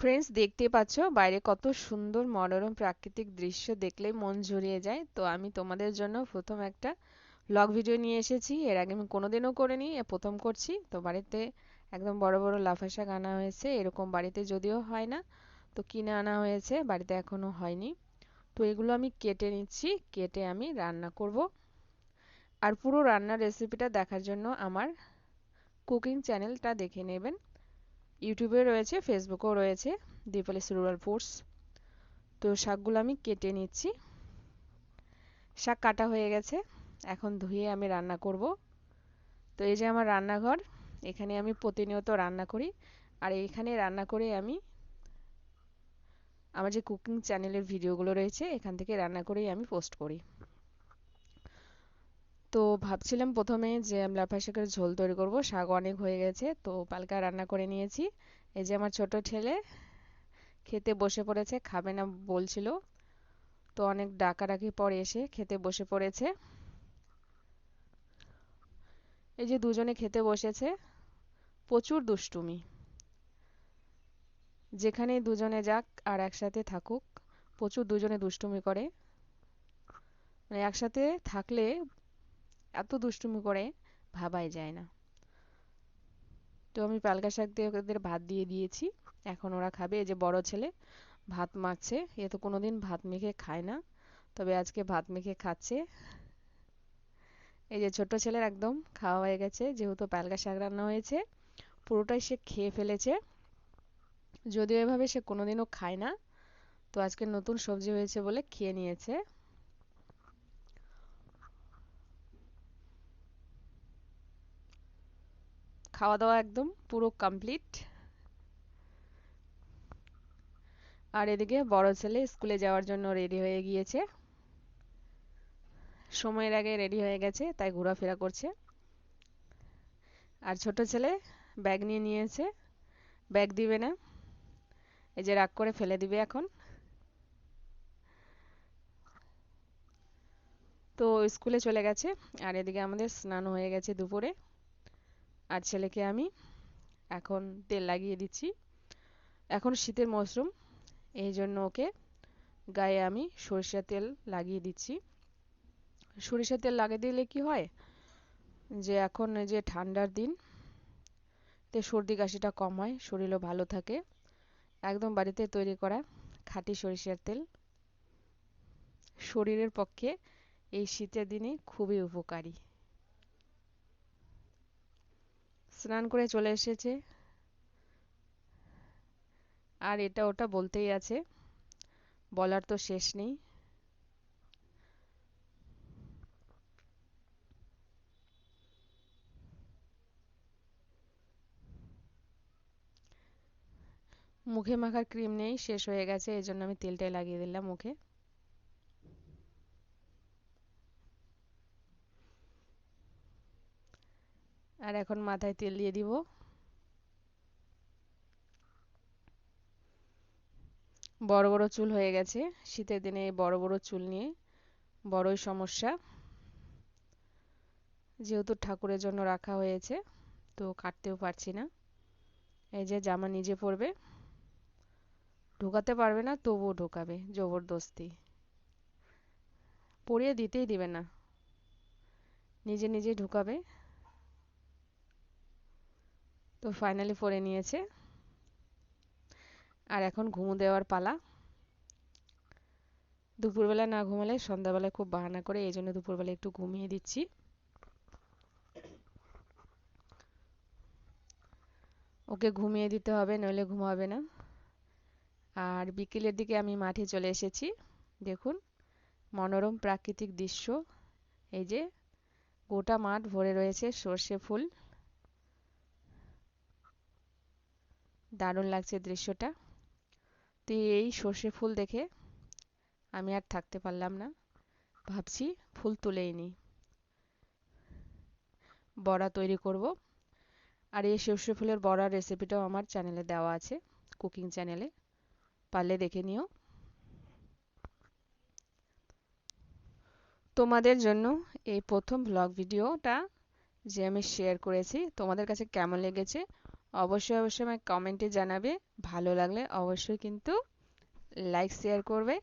Friends দেখতে পাচ্ছ? বাইরে কত সুন্দর মনোরম প্রাকৃতিক দৃশ্য দেখলেই মন জুড়িয়ে যায়। তো আমি তোমাদের জন্য প্রথম একটা ব্লগ ভিডিও নিয়ে এসেছি। এর আগে আমি কোনোদিনও করিনি প্রথম করছি। তো বাড়িতে একদম বড় বড় লাফা শাক আনা হয়েছে, এরকম বাড়িতে যদিও হয় না, তো কিনে আনা হয়েছে, বাড়িতে এখনও হয়নি। তো এগুলো আমি কেটে নিচ্ছি, কেটে আমি রান্না করব। আর পুরো রান্নার রেসিপিটা দেখার জন্য আমার কুকিং চ্যানেলটা দেখে নেবেন। ইউটিউবে রয়েছে ফেসবুকেও রয়েছে দীপালি রুরাল ফুডস তো শাকগুলো আমি কেটে নিচ্ছি। শাক কাটা হয়ে গেছে, এখন ধুয়ে আমি রান্না করব। তো এই যে আমার রান্নাঘর, এখানে আমি প্রতিনিয়ত রান্না করি। আর এখানে রান্না করে আমি আমার যে কুকিং চ্যানেলের ভিডিওগুলো রয়েছে, এখান থেকে রান্না করেই আমি পোস্ট করি। তো ভাবছিলাম প্রথমে যে লাফা শাকের ঝোল তৈরি করব, শাক অনেক হয়ে গেছে, তো পালকা রান্না করে নিয়েছি। এই যে আমার ছোট ছেলে, খেতে বসে পড়েছে, খাবে না বলছিল। তো অনেক ডাকাডাকি পর এসে খেতে বসে পড়েছে। এই যে দুজনে খেতে বসেছে, প্রচুর দুষ্টুমি। যেখানে দুজনে যাক আর একসাথে থাকুক, প্রচুর দুজনে দুষ্টুমি করে। মানে একসাথে থাকলে এত দুষ্টুমি করে ভাবাই যায় না। তো আমি পালকা শাক দিয়ে ওদের ভাত দিয়ে দিয়েছি। এখন ওরা খাবে। এই যে বড় ছেলে ভাত মাখছে। এ তো কোনোদিন ভাত মেখে খায় না। তবে আজকে ভাত মেখে খাচ্ছে। এই যে ছোট ছেলের একদম খাওয়া হয়ে গেছে। যেহেতু পালকা শাক রান্না হয়েছে, পুরোটাই সে খেয়ে ফেলেছে। যদিও এভাবে সে কোনোদিনও খায় না। তো আজকে নতুন সবজি হয়েছে বলে খেয়ে নিয়েছে। খাওয়া দাওয়া একদম পুরো কমপ্লিট আর এদিকে বড় ছেলে স্কুলে যাওয়ার জন্য রেডি হয়ে গিয়েছে। সময়ের আগে রেডি হয়ে গেছে, তাই ঘোরাফেরা করছে। আর ছোট ছেলে ব্যাগ নিয়ে নিয়েছে। ব্যাগ দিবে না। এই যে রাগ করে ফেলে দিবে এখন। তো স্কুলে চলে গেছে। আর এদিকে আমাদের স্নান হয়ে গেছে দুপুরে। আর ছেলেকে আমি এখন তেল লাগিয়ে দিচ্ছি। এখন শীতের মরশুম এই জন্য ওকে গায়ে আমি সরিষা তেল লাগিয়ে দিচ্ছি। সরিষা তেল লাগিয়ে দিলে কি হয়? যে এখন যে ঠান্ডার দিন, তে সর্দি কাশিটা কম হয়, শরীরও ভালো থাকে। একদম বাড়িতে তৈরি করা খাঁটি সরিষার তেল শরীরের পক্ষে এই শীতের দিনে খুবই উপকারী। স্নান করে চলে এসেছে। আর এটা ওটা বলতেই আছে। বলার তো শেষ নেই। মুখে মাখার ক্রিম নেই, শেষ হয়ে গেছে এই জন্য আমি তেলটাই লাগিয়ে দিলাম মুখে। আর এখন মাথায় তেল দিয়ে দিব। বড় বড় চুল হয়ে গেছে। শীতের দিনে বড় বড় চুল নিয়ে বড়ই সমস্যা। যেহেতু ঠাকুরের জন্য রাখা হয়েছে, তো কাটতেও পারছি না। এই যে জামা নিজে পরবে। ঢোকাতে পারবে না, তবুও ঢোকাবে, জবরদস্তি। পরিয়ে দিতেই দিবে না। নিজে নিজে ঢুকাবে। তো ফাইনালি পরে নিয়েছে। আর এখন ঘুমো দেওয়ার পালা। দুপুরবেলা না ঘুমালে সন্ধ্যাবেলায় খুব বাহানা করে, এই জন্য দুপুরবেলা একটু ঘুমিয়ে দিচ্ছি। ওকে ঘুমিয়ে দিতে হবে, নইলে ঘুমাবে না। আর বিকেলের দিকে আমি মাঠে চলে এসেছি। দেখুন, মনোরম প্রাকৃতিক দৃশ্য। এই যে গোটা মাঠ ভরে রয়েছে সর্ষে ফুল। দারুণ লাগছে দৃশ্যটা। তো এই সর্ষে ফুল দেখে আমি আর থাকতে পারলাম না। ভাবছি ফুল তুলেই নিই বড়া তৈরি করব। আর এই সর্ষে ফুলের বড়ার রেসিপিটাও আমার চ্যানেলে দেওয়া আছে কুকিং চ্যানেলে পারলে দেখে নিও। তোমাদের জন্য এই প্রথম ব্লগ ভিডিওটা যে আমি শেয়ার করেছি, তোমাদের কাছে কেমন লেগেছে অবশ্যই অবশ্যই আমায় কমেন্টে জানাবে। ভালো লাগলে অবশ্যই কিন্তু লাইক শেয়ার করবে।